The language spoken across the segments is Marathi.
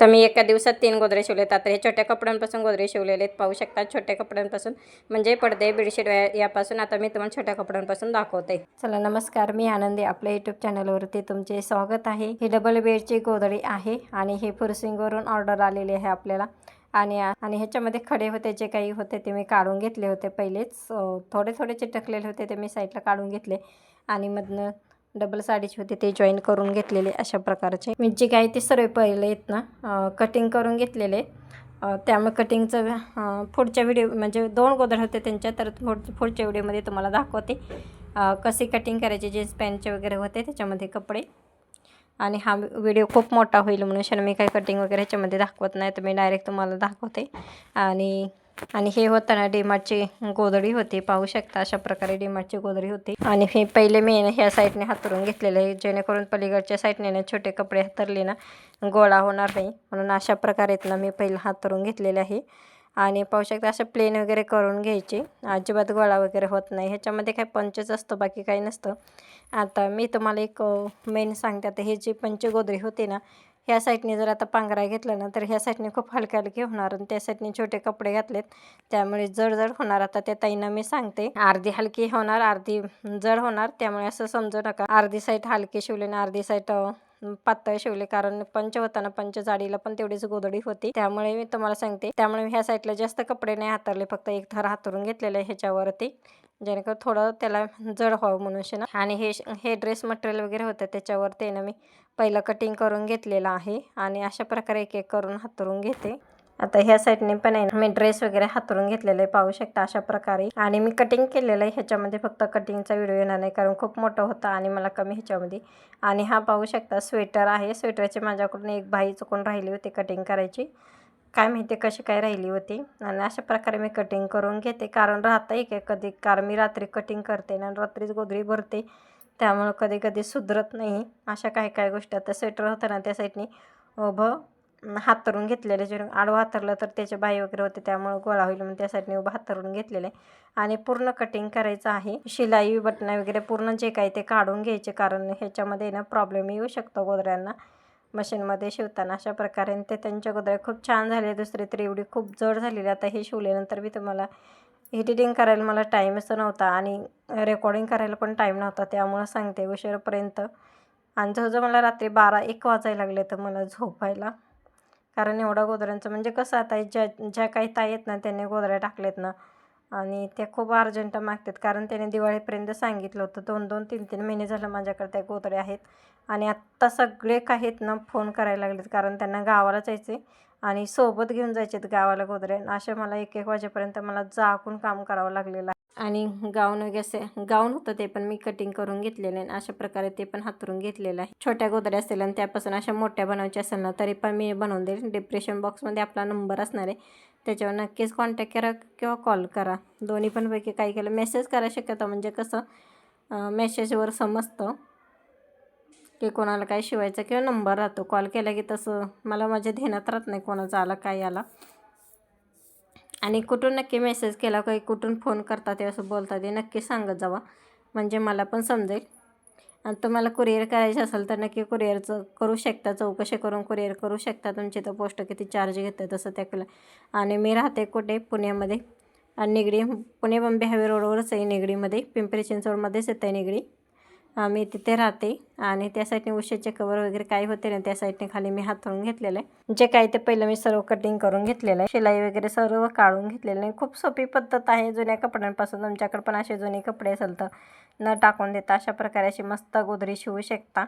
तर मी एका दिवसात तीन गोदरे शिवलेत आता हे छोट्या कपड्यांपासून गोदरे शिवलेले आहेत. पाहू शकता छोट्या कपड्यांपासून म्हणजे पडदे बेडशीट यापासून आता मी तुम्हाला छोट्या कपड्यांपासून दाखवते. चला नमस्कार. मी आनंदी आपल्या यूट्यूब चॅनलवरती तुमचे स्वागत आहे. ही डबल बेडची गोदडी आहे आणि हे फुरसिंगवरून ऑर्डर आलेली आहे आपल्याला. आणि आणि ह्याच्यामध्ये खडे होते जे काही होते ते मी काढून घेतले होते पहिलेच. थोडे थोडे चिटकलेले होते ते मी साईडला काढून घेतले. आणि मधनं डबल साडीचे होते ते जॉईन करून घेतलेले अशा प्रकारचे. मी जे काही ते सर्व पहिले आहेत ना कटिंग करून घेतलेले. त्यामुळे कटिंगचं पुढच्या व्हिडिओ म्हणजे दोन गोदर होते त्यांच्या तर पुढच्या व्हिडिओमध्ये तुम्हाला दाखवते. कसे कटिंग करायचे जीन्स पॅन्टचे वगैरे होते त्याच्यामध्ये कपडे. आणि हा व्हिडिओ खूप मोठा होईल म्हणून मी काही कटिंग वगैरे ह्याच्यामध्ये दाखवत नाही तर मी डायरेक्ट तुम्हाला दाखवते. आणि आणि हे होतं ना डीमार्टची गोदडी होती. पाहू शकता अशा प्रकारे डीमार्टची गोदडी होती. आणि हे पहिले मी ह्या साईडने हातरून घेतलेलं आहे. जेणेकरून पलीकडच्या साईडने ना छोटे कपडे हातरले ना गोळा होणार नाही. म्हणून अशा प्रकारे ना मी पहिलं हातरून घेतलेले आहे. आणि पाहू शकता असं प्लेन वगैरे करून घ्यायची. अजिबात गोळा वगैरे होत नाही. ह्याच्यामध्ये काही पंचच असतं बाकी काही नसतं. आता मी तुम्हाला एक मेन सांगते. आता हे जी पंचगोदरी होती ना ह्या साईडने जर आता पांघरा घेतला ना तर ह्या साईडने खूप हलके हलके होणार आणि त्या साईडने छोटे कपडे घातलेत. त्यामुळे जड जड होणार. आता त्या ताईंना मी सांगते अर्धी हलकी होणार अर्धी जड होणार. त्यामुळे असं समजू नका. अर्धी साईड हलकी शिवले आणि अर्धी साईड पातळ शिवले. कारण पंच होताना पंच जाडीला पण तेवढीच गोदडी होती. त्यामुळे मी तुम्हाला सांगते त्यामुळे ह्या साईडला जास्त कपडे नाही हातरले. फक्त एक थर हातरून घेतलेले आहे ह्याच्यावरती. जेणेकरून थोडं त्याला जड व्हावं म्हणून आणि हे हे ड्रेस मटेरियल वगैरे होतं त्याच्यावरती ना मी पहिलं कटिंग करून घेतलेलं आहे आणि अशा प्रकारे एक एक करून हातरून घेते. आता ह्या साईडने पण आहे ना मी ड्रेस वगैरे हातरून घेतलेलं आहे पाहू शकता अशा प्रकारे. आणि मी कटिंग केलेलं आहे ह्याच्यामध्ये फक्त कटिंगचा व्हिडिओ येणार नाही कारण खूप मोठं होतं आणि मला कमी ह्याच्यामध्ये. आणि हा पाहू शकता स्वेटर आहे. स्वेटरची माझ्याकडून एक भाई चुकून राहिली होती कटिंग करायची. काय माहिती कशी काय राहिली होती. आणि अशा प्रकारे मी कटिंग करून घेते कारण राहतं एक कधी कारण मी रात्री कटिंग करते आणि रात्रीच गोधरी भरते. त्यामुळं कधी कधी सुधरत नाही. अशा काही काही गोष्टी आता स्वेटर होतं ना त्या साईडनी उभं हातरून घेतलेलं. जे आडवं हातरलं तर त्याचे बाई वगैरे होते त्यामुळं गोळा होईल म्हणून त्या साईडने उभं हातरून घेतलेले. आणि पूर्ण कटिंग करायचं आहे. शिलाई बटणं वगैरे पूर्ण जे काही ते काढून घ्यायचे कारण ह्याच्यामध्ये ना प्रॉब्लेम येऊ शकतो गोदऱ्यांना. मशीनमध्ये शिवताना अशा प्रकारे. ते त्यांच्या गोदऱ्या खूप छान झाले दुसरी तर एवढी खूप जड झालेली. आता हे शिवल्यानंतर मी तुम्हाला एडिटिंग करायला मला टाईमच नव्हता आणि रेकॉर्डिंग करायला पण टाईम नव्हता त्यामुळं सांगते उशिरापर्यंत. आणि जवळजवळ मला रात्री बारा एक वाजायला लागले तर मला झोपायला. कारण एवढा गोदऱ्यांचं म्हणजे कसं आता ज्या ज्या काही ताई आहेत ना त्यांनी गोदऱ्या टाकलेत ना. आणि त्या खूप अर्जंट मागतात. कारण त्याने दिवाळीपर्यंत सांगितलं होतं दोन दोन तीन तीन महिने झालं माझ्याकडे त्या गोदऱ्या आहेत. आणि आत्ता सगळे काहीत ना फोन करायला लागलेत. कारण त्यांना गावाला जायचे आणि सोबत घेऊन जायचे गावाला गोदऱ्या असे मला एक एक वाजेपर्यंत मला जाकून काम करावं लागलेलं आहे. आणि गाऊन वगैरे असे गाऊन होतं ते पण मी कटिंग करून घेतलेलं आहे आणि अशा प्रकारे ते पण हातरून घेतलेलं आहे. छोट्या गोदऱ्या असतील आणि त्यापासून अशा मोठ्या बनवायच्या असेल ना तरी पण मी बनवून देईल डिप्रेशन बॉक्समध्ये आपला नंबर असणार आहे. त्याच्यावर नक्कीच कॉन्टॅक्ट करा किंवा कॉल करा. दोन्ही पण पैकी काही केलं मेसेज करा शक्यतो म्हणजे कसं मेसेजवर समजतं. की कोणाला काय शिवायचं किंवा नंबर राहतो. कॉल केला की तसं मला माझ्या ध्यानात राहत नाही कोणाचा आला काय आला आणि कुठून नक्की मेसेज केला काही कुठून फोन करतात ते असं बोलतात ते नक्की सांगत जावा. म्हणजे मला पण समजेल. आणि तुम्हाला कुरिअर करायचं असेल तर नक्की कुरिअरचं करू शकता. चौकशी करून कुरिअर करू शकता. तुमची तर पोस्ट किती चार्ज घेतं तसं त्या आणि मी राहते कुठे? पुण्यामध्ये. आणि निगडी पुणे बंबे हायवे रोडवरच आहे निगडीमध्ये. पिंपरी चिंचवडमध्येच येतं आहे निगडी. मी तिथे राहते आणि त्या साईडने उशीचे कवर वगैरे काय होते ना त्या साईडने खाली मी हातरून घेतलेलं. आहे जे काय ते पहिलं मी सर्व कटिंग करून घेतलेलं. आहे शिलाई वगैरे सर्व काढून घेतलेलं. आहे खूप सोपी पद्धत आहे जुन्या कपड्यांपासून. तुमच्याकडे पण असे जुने कपडे असेल तर न टाकून देता अशा प्रकारे अशी मस्त गोदरी शिवू शकता.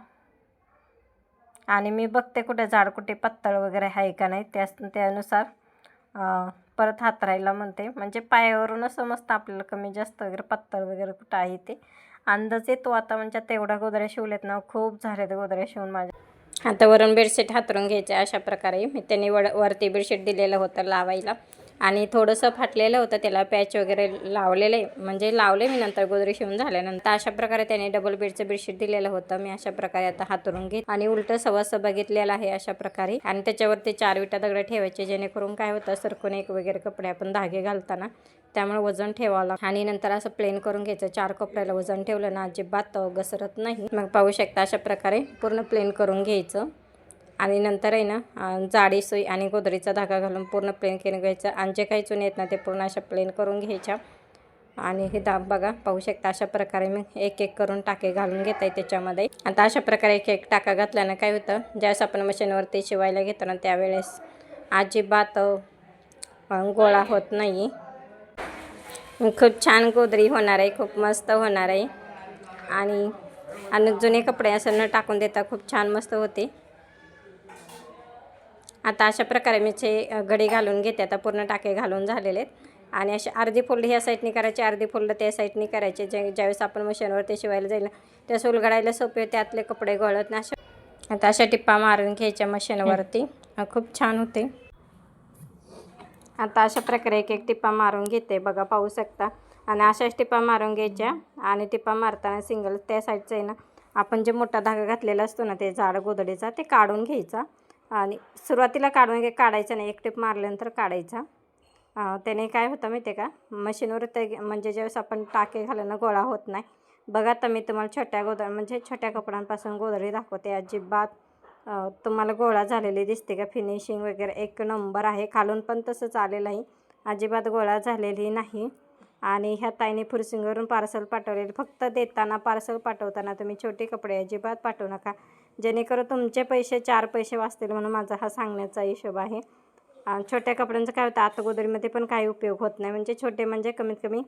आणि मी बघते कुठे झाड कुठे पत्तळ वगैरे आहे का नाही. त्या त्यानुसार परत हात राहायला म्हणते. म्हणजे पायावरूनच समजतं आपल्याला कमी जास्त वगैरे पत्तळ वगैरे कुठं आहे ते. अंदाज येतो आता म्हणजे तेवढा गोदऱ्या शिवल्यात ना खूप झाल्यात गोदऱ्या शिवून माझ्या. आता वरून बेडशीट हातरून घ्यायचे अशा प्रकारे. मी त्यांनी वड वरती बेडशीट दिलेलं होतं लावायला. आणि थोडंसं फाटलेलं होतं त्याला पॅच वगैरे लावलेलं आहे. म्हणजे लावले मी नंतर गोदरी शिवून झाल्यानंतर. अशा प्रकारे त्याने डबल बेडचं बेडशीट दिलेलं होतं. मी अशा प्रकारे आता हातरून घेत आणि उलटं सवास बघितलेलं आहे अशा प्रकारे. आणि त्याच्यावरती चार विटा दगड ठेवायचे जेणेकरून काय होतं सरकून एक वगैरे कपडे आपण धागे घालताना त्यामुळे वजन ठेवावं आणि नंतर असं प्लेन करून घ्यायचं. चार कपड्याला वजन ठेवलं ना अजिबात घसरत नाही. मग पाहू शकता अशा प्रकारे पूर्ण प्लेन करून घ्यायचं. आणि नंतर आहे ना जाडी सुई आणि गोदरीचा धागा घालून पूर्ण प्लेन करून घ्यायचं. आणि जे काही चुने आहेत ना ते पूर्ण अशा प्लेन करून घ्यायच्या. आणि हे दाब बघा पाहू शकता अशा प्रकारे मी एक एक करून टाके घालून घेत आहे त्याच्यामध्ये. आता अशा प्रकारे एक एक टाका घातल्यानं काय होतं ज्यावेळेस आपण मशीनवरती शिवायला घेतो ना त्यावेळेस अजिबात गोळा होत नाही. खूप छान गोदरी होणार आहे खूप मस्त होणार आहे. आणि आणि जुने कपडे असं न टाकून देता खूप छान मस्त होते. आता अशा प्रकारे मी चे घडी घालून घेते आता पूर्ण टाके घालून झालेले आहेत. आणि असे अर्धी फोल्ड ह्या साईडनी करायचे अर्धी फोल्ड त्या साईडनी करायचे. जे ज्यावेळेस आपण मशीनवरती शिवायला जाईल ना सोलगडायला उलगडायला सोपे त्यातले कपडे गळत ना अशा. आता अशा टिप्पा मारून घ्यायच्या मशीनवरती. खूप छान होते. आता अशा प्रकारे एक एक टिप्पा मारून घेते. बघा पाहू शकता. आणि अशाच टिप्पा मारून घ्यायच्या. आणि टिप्पा मारताना सिंगल त्या साईडचं आहे ना आपण जे मोठा धागा घातलेला असतो ना ते जाड गोदडीचा ते काढून घ्यायचा. आणि सुरुवातीला काढून घे काढायचं नाही. एक टिप मारल्यानंतर काढायचा. त्याने काय होतं माहिती आहे का? मशीनवर ते म्हणजे ज्यावेळेस आपण टाके घालणं गोळा होत नाही. बघा तर मी तुम्हाला छोट्या गोदर म्हणजे छोट्या कपड्यांपासून गोदरी दाखवते. अजिबात तुम्हाला गोळा झालेली दिसते का? फिनिशिंग वगैरे एक नंबर आहे. खालून पण तसंच आलेलं आहे. अजिबात गोळा झालेली नाही. आणि ह्या ताईने फुरसिंगवरून पार्सल पाठवलेली. फक्त देताना पार्सल पाठवताना तुम्ही छोटे कपडे अजिबात पाठवू नका. जेणेकरून तुमचे पैसे चार पैसे वाचतील म्हणून माझा हा सांगण्याचा हिशोब आहे. छोट्या कपड्यांचं काय होतं आतगोदरीमध्ये पण काही उपयोग होत नाही. म्हणजे छोटे म्हणजे कमीत कमी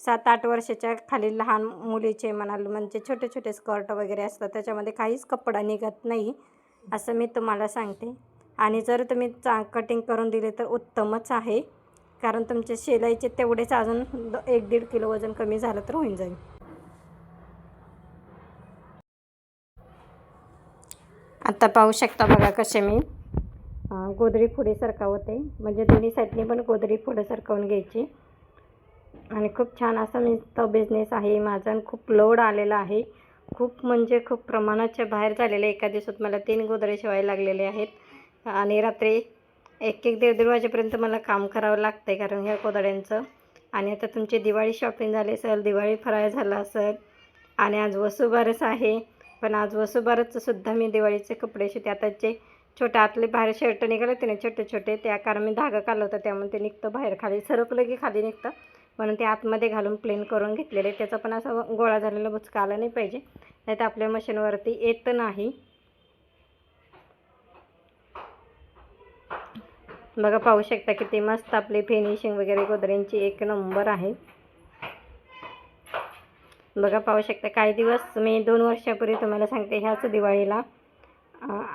सात आठ वर्षाच्या खाली लहान मुलीचे म्हणाल म्हणजे छोटे छोटे स्कर्ट वगैरे असतात त्याच्यामध्ये काहीच कपडा निघत नाही असं मी तुम्हाला सांगते. आणि जर तुम्ही चा कटिंग करून दिले तर उत्तमच आहे. कारण तुमचे शिलाईचे तेवढेच अजून एक दीड किलो वजन कमी झालं तर होऊन जाईल. आत्ता पाहू शकता बघा कसे मी. गोदरी पुढे सरकावते म्हणजे दोन्ही साईडने पण गोदरी पुढे सरकावून घ्यायची. आणि खूप छान असा मी तो बिझनेस आहे माझा आणि खूप लोड आलेला आहे. खूप म्हणजे खूप प्रमाणाच्या बाहेर झालेले एका दिवसात मला तीन गोदरे शिवायला लागलेले आहेत. आणि रात्री एक एक दीड दीड वाजेपर्यंत मला काम करावं लागतं आहे कारण ह्या गोदड्यांचं आणि आता तुमची दिवाळी शॉपिंग झाली असेल दिवाळी फराळ झाला असेल आणि आज वसुबारस आहे. पण आज वसुबारसचं सुद्धा मी दिवाळीचे कपडे शिवते. आता जे छोटे आतले बाहेर शर्ट निघाले होते ना छोटे छोटे त्या कारण मी धागा काढला होता त्यामुळे ते निघतं बाहेर खाली सरकलं की खाली निघतं. म्हणून ते आतमध्ये घालून प्लेन करून घेतलेले. त्याचा पण असा गोळा झालेला बुचका आला नाही पाहिजे. नाही तर आपल्या मशीनवरती येत नाही. बघा पाहू शकता किती मस्त आपली फिनिशिंग वगैरे गोदरेंची एक नंबर आहे. बघा पाहू शकता काही दिवस मी दोन वर्षापूर्वी तुम्हाला सांगते ह्याच दिवाळीला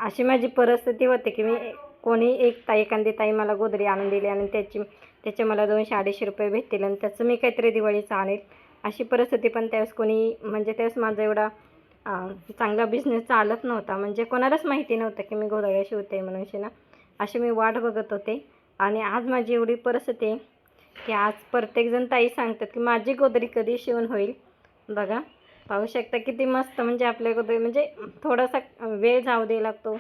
अशी माझी परिस्थिती होती की मी कोणी एक ताई एखादी ताई मला गोदरी आणून दिली आणि त्याची त्याचे मला दोनशे अडीचशे रुपये भेटतील आणि त्याचं मी काहीतरी दिवाळीचं आणेल. अशी परिस्थिती पण त्यावेळेस कोणी म्हणजे त्यावेळेस माझा एवढा चांगला बिझनेस चालत नव्हता. म्हणजे कोणालाच माहिती नव्हतं की मी गोदड्या शिवते म्हणून शिना. अशी मी वाट बघत होते. आणि आज माझी एवढी परिस्थिती आहे की आज प्रत्येकजण ताई सांगतात की माझी गोदरी कधी शिवून होईल? बघा पाहू शकता किती मस्त म्हणजे आपल्या म्हणजे थोडासा वेळ जाऊ द्यावा लागतो.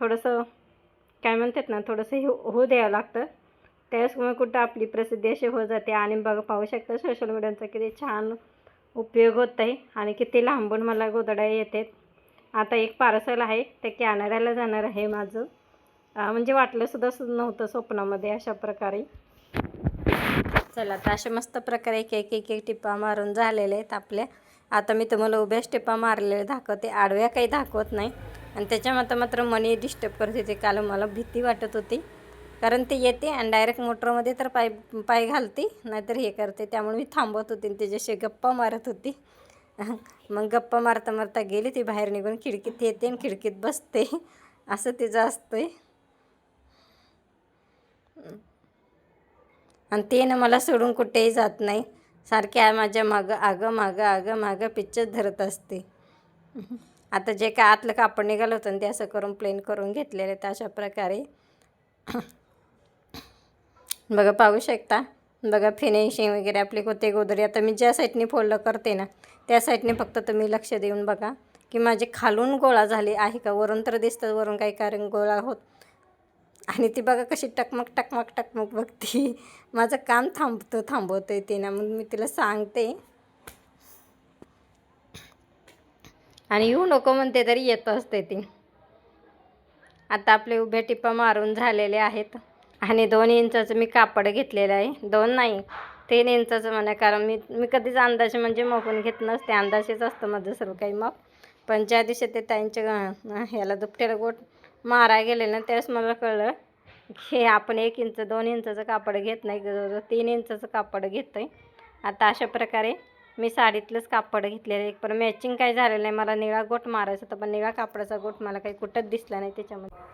थोडंसं काय म्हणतात ना थोडंसं हे होऊ द्यावं लागतं. त्यावेळेस मग कुठं आपली प्रसिद्धी अशी होत जाते. आणि बघा पाहू शकता सोशल मीडियाचा किती छान उपयोग होत आहे आणि किती लांबून मला गोदडा येतात. आता एक पार्सल आहे ते कॅनडाला जाणार आहे माझं. म्हणजे वाटलंसुद्धा नव्हतं स्वप्नामध्ये अशा प्रकारे. चला तर अशा मस्त प्रकारे एक एक एक एक टिप्पा मारून झालेले आहेत आपल्या आता मी तुम्हाला उभ्याच टिप्पा मारलेले दाखवते. आडव्या काही दाखवत नाही. आणि त्याच्यामध्ये मात्र मनी डिस्टर्ब करत होते. काल मला भीती वाटत होती. कारण ते येते आणि डायरेक्ट मोटरमध्ये तर पाय पाय घालते नाहीतर हे करते. त्यामुळे मी थांबवत होते आणि त्याच्याशी गप्पा मारत होती. मग गप्पा मारता मारता गेली ती बाहेर निघून. खिडकीत येते आणि खिडकीत बसते. असं तिचं असतंय. आणि ते ना मला सोडून कुठेही जात नाही. सारखे आहे माझ्या मागं आगं मागं आगं मागं पिच्चर धरत असते. आता जे काय आतलं कापड निघालं होतं ना ते असं करून प्लेन करून घेतलेलं आहे अशा प्रकारे. बघा पाहू शकता. बघा फिनिशिंग वगैरे आपली कोते गोदरी आता मी ज्या साईडने फोल्ड करते ना त्या साईडने फक्त तुम्ही लक्ष देऊन बघा की माझे खालून गोळा झाले आहे का? वरून तर दिसतं वरून काही कारण गोळा होत आणि ती बघा कशी टकमक टकमक टकमक बघते. माझं काम थांबतं थांबवतं ते ना मग मी तिला सांगते. आणि येऊ नको म्हणते तरी येत असते ती. आता आपले उभे टिपा मारून झालेले आहेत. आणि दोन इंचाचं मी कापड घेतलेलं आहे. दोन नाही तीन इंचाचं म्हणा. कारण मी मी कधीच अंदाजे म्हणजे मापून घेत नसते. अंदाजेच असतं माझं सर्व काही माप. पण ज्या दिवशी ते त्यांच्या ह्याला दुपट्याला गोट मारा गेले ना त्यावेळेस मला कळलं हे आपण एक इंच दोन इंचाचं कापड घेत नाही जवळजवळ तीन इंचाचं कापड घेतो आहे आता अशा प्रकारे मी साडीतलंच कापड घेतलेलं आहे. पण मॅचिंग काही झालेलं नाही. मला निळा गोट मारायचा होता पण निळा कापडाचा गोट मला काही कुठंच दिसला नाही त्याच्यामध्ये.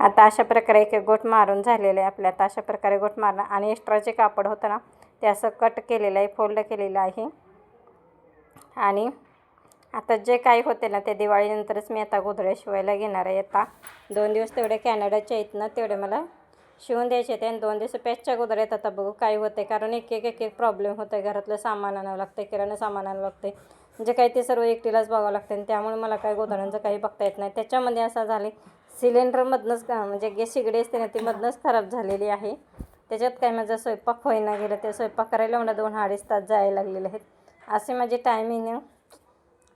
आता अशा प्रकारे एक एक गोट मारून झालेलं आहे आपल्या आता अशा प्रकारे गोट मारणं आणि एक्स्ट्राचे कापड होतं ना ते असं कट केलेलं आहे फोल्ड केलेलं आहे. आणि आता जे काही होते ना ते दिवाळीनंतरच मी आता गोधड्या शिवायला घेणार आहे. आता दोन दिवस तेवढे कॅनडाचे आहेत ना तेवढे मला शिवून द्यायचे ते आणि दोन दिवस पॅचच्या गोधड्यात आता बघू काय होते कारण एक एक एक एक प्रॉब्लेम होतं आहे घरातलं सामान आणावं लागतं किराणा सामान आणावं लागतं म्हणजे काही ते सर्व एकटीलाच बघावं लागतं आणि त्यामुळे मला काही गोधड्यांचं काही बघता येत नाही. त्याच्यामध्ये असं झाले सिलेंडरमधनंच म्हणजे गॅस शिगडी असते ना ती मधनंच खराब झालेली आहे. त्याच्यात काय माझा स्वयंपाक होईना गेलं. ते स्वयंपाक करायला मला दोन अडीच तास जायला लागलेले आहेत. असे माझे टायमिंग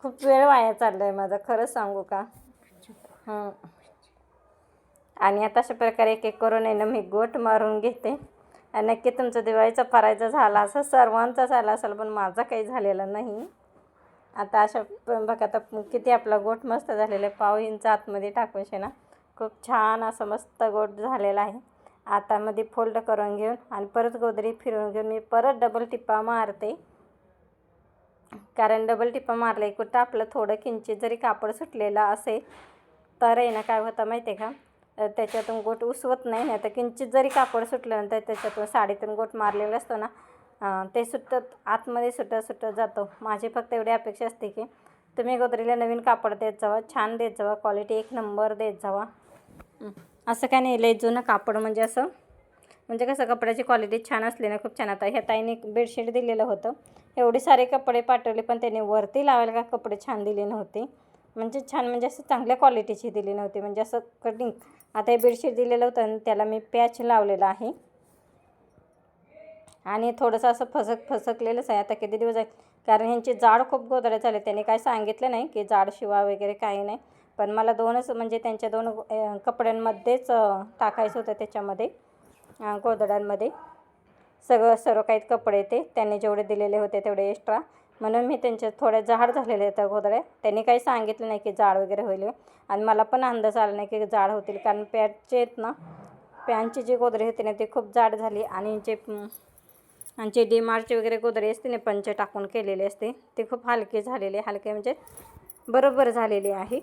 खूप वेळ वाया चालला आहे माझा खरंच सांगू का? आणि आता अशा प्रकारे एक एक करून आहे ना मी गोट मारून घेते. आणि नक्की तुमचं दिवाळीचा फरायचा झाला असं सर्वांचा झाला असेल पण माझा काही झालेला नाही. आता अशा बघा आता किती आपला गोट मस्त झालेला आहे. पाव इंच आतमध्ये टाकूनशे ना खूप छान असं मस्त गोट झालेला आहे. आता मध्ये फोल्ड करून घेऊन आणि परत गोदरी फिरून घेऊन मी परत डबल टिप्पा मारते. कारण डबल टिप्पा मारले कुठं आपलं थोडं किंचित जरी कापड सुटलेलं असेल तर आहे ना काय होतं माहिती आहे का त्याच्यातून गोट उसवत नाही. नाही तर किंचित जरी कापड सुटल्यानंतर त्याच्यातून साडीतून गोट मारलेला असतो ना ते सुटत आतमध्ये सुटत सुटत जातो. माझी फक्त एवढी अपेक्षा असते की तुम्ही गोदरीला नवीन कापड देत जावा छान देत जावा क्वालिटी एक नंबर देत जावा. असं काय नाही लय जुनं कापड म्हणजे असं म्हणजे कसं कपड्याची क्वालिटी छान असली ना खूप छान. आता ह्या ताईने एक बेडशीट दिलेलं होतं. एवढे सारे कपडे पाठवले पण त्याने वरती लावायला का कपडे छान दिले नव्हते. म्हणजे छान म्हणजे असं चांगल्या क्वालिटीची दिली नव्हती. म्हणजे असं कटिंग आता हे बेडशीट दिलेलं होतं आणि त्याला मी पॅच लावलेला आहे. आणि थोडंसं असं फसक फसकलेलंच आहे. आता किती दिवस आहे कारण ह्यांची जाड खूप गोदड्या झाले त्यांनी काय सांगितलं नाही की जाड शिवा वगैरे काही नाही. पण मला दोनच म्हणजे त्यांच्या दोन कपड्यांमध्येच टाकायचं होतं त्याच्यामध्ये. अं, सगळं सर्व काही कपडे ते त्यांनी जेवढे दिलेले होते तेवढे एक्स्ट्रा म्हणून मी त्यांच्या थोड्या जाड झालेल्या त्या गोदड्या त्यांनी काही सांगितलं नाही की जाड वगैरे होईल. आणि मला पण अंदाज आला नाही की जाड होतील. कारण पॅटचे आहेत ना पॅनची जी गोदरे होती ना ती खूप जाड झाली. आणि जे आणि जे डीमार्टचे वगैरे गोदरे असते ना पंच टाकून केलेले असते ते खूप हलके झालेले. हलके म्हणजे बरोबर झालेले आहे.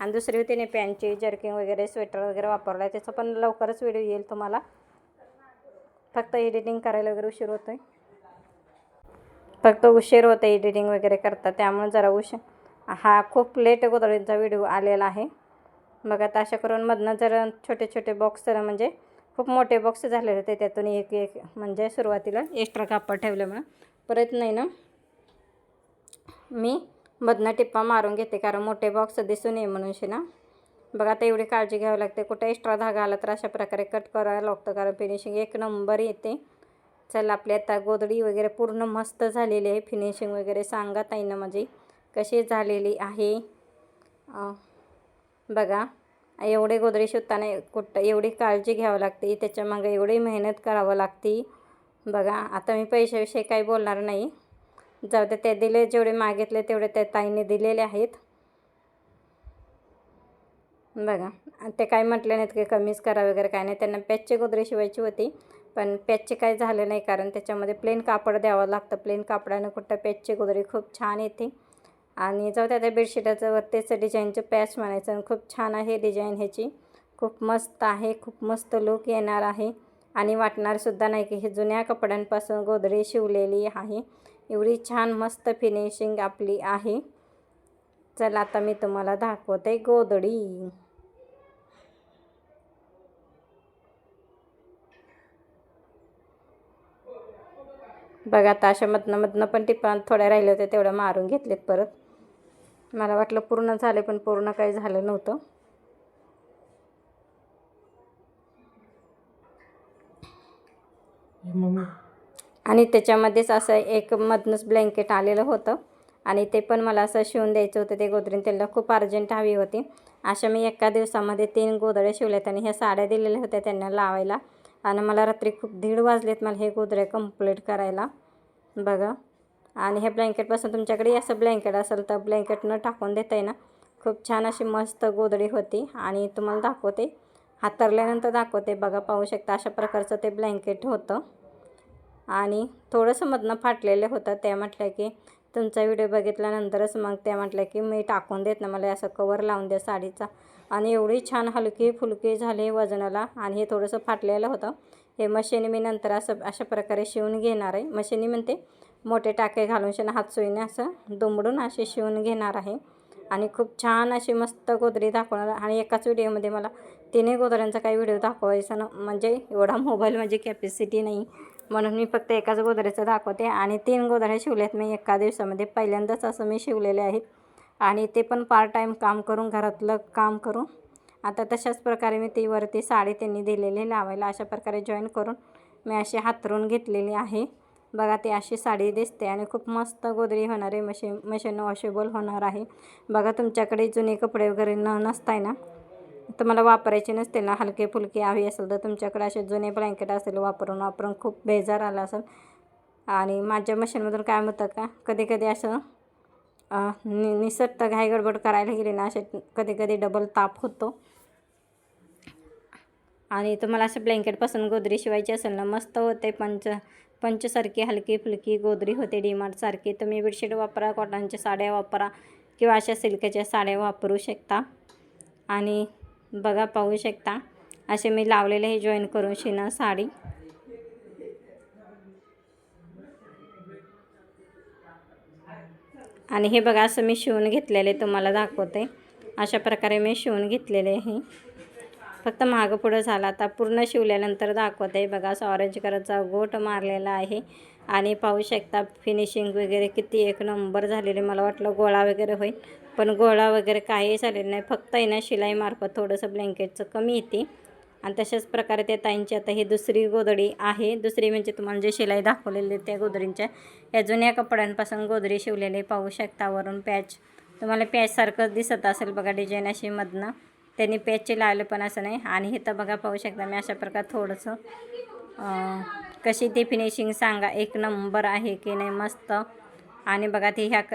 आणि दुसरी होती ना पॅनची जर्किंग वगैरे स्वेटर वगैरे वापरला आहे त्याचा पण लवकरच व्हिडिओ येईल तुम्हाला. फक्त एडिटिंग करायला वगैरे उशीर होतो आहे फक्त उशीर होतं एडिटिंग वगैरे करता त्यामुळे जरा उशीर. हा खूप लेट गोदळींचा व्हिडिओ आलेला आहे. बघा आता अशा करून मधनं जर छोटे छोटे बॉक्स जर म्हणजे खूप मोठे बॉक्स झालेले होते त्यातून एक एक म्हणजे सुरुवातीला एक्स्ट्रा कापड ठेवल्यामुळं. परत नाही ना मी मधनं टिप्पा मारून घेते कारण मोठे बॉक्स दिसून ये म्हणून शे ना बघा आता एवढी काळजी घ्यावी लागते. कुठे एक्स्ट्रा धागा आला तर अशा प्रकारे कट करायला लागतं. कारण फिनिशिंग एक नंबर येते. चला आपली आता गोदडी वगैरे पूर्ण मस्त झालेली आहे. फिनिशिंग वगैरे सांगा ताईनं माझी. कशी झालेली आहे? बघा. एवढे गोदडी शिवताना कुठं एवढी काळजी घ्यावी लागते. त्याच्यामागं एवढी मेहनत करावं लागते. बघा आता मी पैशाविषयी काही बोलणार नाही. जाऊ दे ते दिले जेवढे मागितले तेवढे त्या ताईने दिलेले आहेत. बघा ते काय म्हटले नाहीत की कमीच करा वगैरे काय नाही. त्यांना पॅचचे गोदरे शिवायची होती पण पॅचचे काय झालं नाही कारण त्याच्यामध्ये प्लेन कापड द्यावं लागतं. प्लेन कापडानं कुठं पॅचचे गोदरे खूप छान येते. आणि जाऊ त्या त्या बेडशीटाचं वरतीचं डिझाईनचं पॅच म्हणायचं आणि खूप छान आहे डिझाईन ह्याची. खूप मस्त आहे खूप मस्त लुक येणार आहे. आणि वाटणारसुद्धा नाही की हे जुन्या कपड्यांपासून गोदडी शिवलेली आहे. एवढी छान मस्त फिनिशिंग आपली आहे. चला आता मी तुम्हाला दाखवते गोदडी. बघा आता अशा मधनं मधनं पण टिपा थोड्या राहिले होते तेवढ्या मारून घेतलेत परत. मला वाटलं पूर्ण झाले पण पूर्ण काही झालं नव्हतं. आणि त्याच्यामध्येच असं एक मधनंच ब्लँकेट आलेलं होतं. आणि ते पण मला असं शिवून द्यायचं होतं ते गोदरीन. त्यांना खूप अर्जंट हवी होती. अशा मी एका दिवसामध्ये तीन गोदड्या शिवल्यात आणि ह्या साड्या दिलेल्या होत्या त्यांना लावायला. आणि मला रात्री खूप दीड वाजलेत मला हे गोदरे कंप्लीट करायला. बघा. आणि ह्या ब्लँकेटपासून तुमच्याकडे असं ब्लँकेट असेल तर ब्लँकेट न टाकून देता ना खूप छान अशी मस्त गोदडी होती. आणि तुम्हाला दाखवते. हातरल्यानंतर दाखवते. बघा पाहू शकता अशा प्रकारचं ते ब्लँकेट होतं. आणि थोडंसं मधनं फाटलेलं होतं. त्या म्हटलं की तुमचा व्हिडिओ बघितल्यानंतरच मग त्या म्हटलं की मी टाकून देत ना मला असं कवर लावून द्या साडीचा. आणि एवढी छान हलकी फुलकी झाली वजनाला आणि हे थोडंसं फाटलेलं होतं. हे मशीन मी नंतर असं अशा प्रकारे शिवून घेणार आहे. मशीनी म्हणते मोठे टाके घालून शेण हातसुईने असं दुमडून असे शिवून घेणार आहे. आणि खूप छान अशी मस्त गोदरी दाखवणार. आणि एकाच व्हिडिओमध्ये मला तिन्ही गोदऱ्यांचा काही व्हिडिओ दाखवायचा ना म्हणजे एवढा मोबाईल म्हणजे माझी कॅपॅसिटी नाही. म्हणून मी फक्त एकाच गोदरेचं दाखवते आणि तीन गोदऱ्या शिवल्यात मी एका दिवसामध्ये. पहिल्यांदाच असं मी शिवलेले आहेत. आणि ते पण पार्ट टाईम काम करून घरातलं काम करून. आता तशाच प्रकारे मी ती वरती साडी त्यांनी दिलेली लावायला. अशा प्रकारे जॉईन करून मी अशी हातरून घेतलेली आहे. बघा ती अशी साडी दिसते आणि खूप मस्त गोदरी होणार आहे मशीन मशीन वॉशेबल होणार आहे. बघा तुमच्याकडे जुने कपडे वगैरे न नसताय ना? तुम्हाला वापरायचे नसते ना हलके फुलके हवी असेल तर तुमच्याकडे असे जुने ब्लँकेट असेल वापरून वापरून खूप बेजार आला असेल. आणि माझ्या मशीनमधून काय होतं का कधी कधी असं नि निसटतं घाई गडबड करायला गेले ना असे कधी कधी डबल ताप होतो. आणि तुम्हाला असं ब्लँकेटपासून गोदरी शिवायची असेल ना मस्त होते पंच पंचसारखी हलकी फुलकी गोदरी होते डीमार्टसारखी तुम्ही बेडशीट वापरा कॉटनच्या साड्या वापरा किंवा अशा सिल्कच्या साड्या वापरू शकता. आणि बघा पाहू शकता. असे मी लावलेले हे जॉईन करून शिना साडी. आणि हे बघा असं मी शिवून घेतलेले तुम्हाला दाखवते. अशा प्रकारे मी शिवून घेतलेले आहे. फक्त मागं पुढं झालं. आता पूर्ण शिवल्यानंतर दाखवते. बघा असं ऑरेंज कलरचा गोट मारलेला आहे. आणि पाहू शकता फिनिशिंग वगैरे किती एक नंबर झालेले. मला वाटलं गोळा वगैरे होईल. पण गोळा वगैरे काही झालेलं नाही. फक्त आहे ना शिलाईमार्फत थोडंसं ब्लँकेटचं कमी येते. आणि तशाच प्रकारे त्या ताईंची आता ही दुसरी गोदडी आहे. दुसरी म्हणजे तुम्हाला जे शिलाई दाखवलेली त्या गोदरींच्या या जुन्या कपड्यांपासून गोदरी शिवलेले पाहू शकता वरून पॅच तुम्हाला पॅचसारखंच दिसत असेल बघा डिझाईन अशी मधनं. त्यांनी पॅचचे लावले पण असं नाही. आणि हे तर बघा पाहू शकता मी अशा प्रकारे थोडंसं कशी ती फिनिशिंग सांगा एक नंबर आहे की नाही मस्त. आणि बघा ती ह्या क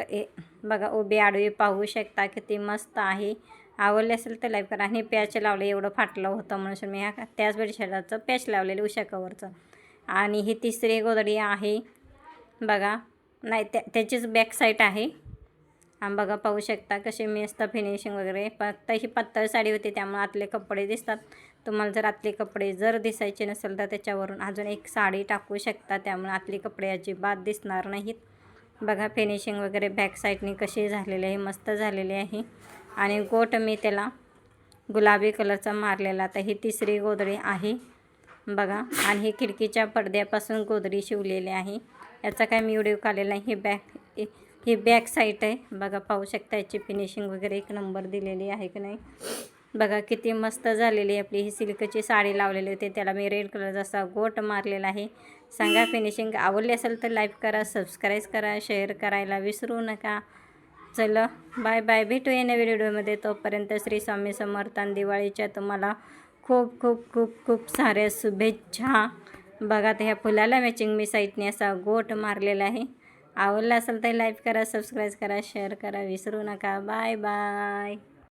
बघा उभी आडवी पाहू शकता किती मस्त आहे. आवडले असेल तर लाईक करा. आणि पॅच लावलं एवढं फाटलं होतं म्हणून मी ह्या त्याच बेडशेडाचं पॅच लावलेलं उषा कवरचं आणि ही तिसरी गोदडी आहे. बघा नाही त्या त्याचीच बॅक साईड आहे. आणि बघा पाहू शकता कशी मस्त फिनिशिंग वगैरे. फक्त ही पातळ साडी होती त्यामुळे आतले कपडे दिसतात. तुम्हाला जर आतले कपडे जर दिसायचे नसेल तर त्याच्यावरून अजून एक साडी टाकू शकता. त्यामुळे आतले कपडे अजिबात दिसणार नाहीत. बघा फिनिशिंग वगैरे बॅक साईडने कशी झालेली आहे मस्त झालेली आहे. आणि गोट मी त्याला गुलाबी कलरचा मारलेला. आता ही तिसरी गोदडी आहे बघा. आणि ही खिडकीच्या पडद्यापासून गोदडी शिवलेली आहे. याचा काय मी व्हिडिओ काढलेला नाही. ही बॅक ही बॅक साईट आहे. बघा पाहू शकता याची फिनिशिंग वगैरे एक नंबर दिलेली आहे की नाही. बघा किती मस्त झालेली आपली ही सिल्कची साडी लावलेली होती. त्याला मी रेड कलरचा असा गोट मारलेला आहे. सांगा फिनिशिंग आवडली असेल तर लाईक करा सबस्क्राईब करा शेअर करायला विसरू नका. चला बाय बाय भेटूया नव्या व्हिडिओमध्ये. तोपर्यंत श्री स्वामी समर्थान दिवाळीच्या तुम्हाला खूप खूप खूप खूप साऱ्या शुभेच्छा. बघा तर ह्या फुलाला मॅचिंग मी साईटने असा गोट मारलेला आहे. आवडला असेल तर लाईक करा सबस्क्राईब करा शेअर करा विसरू नका. Bye bye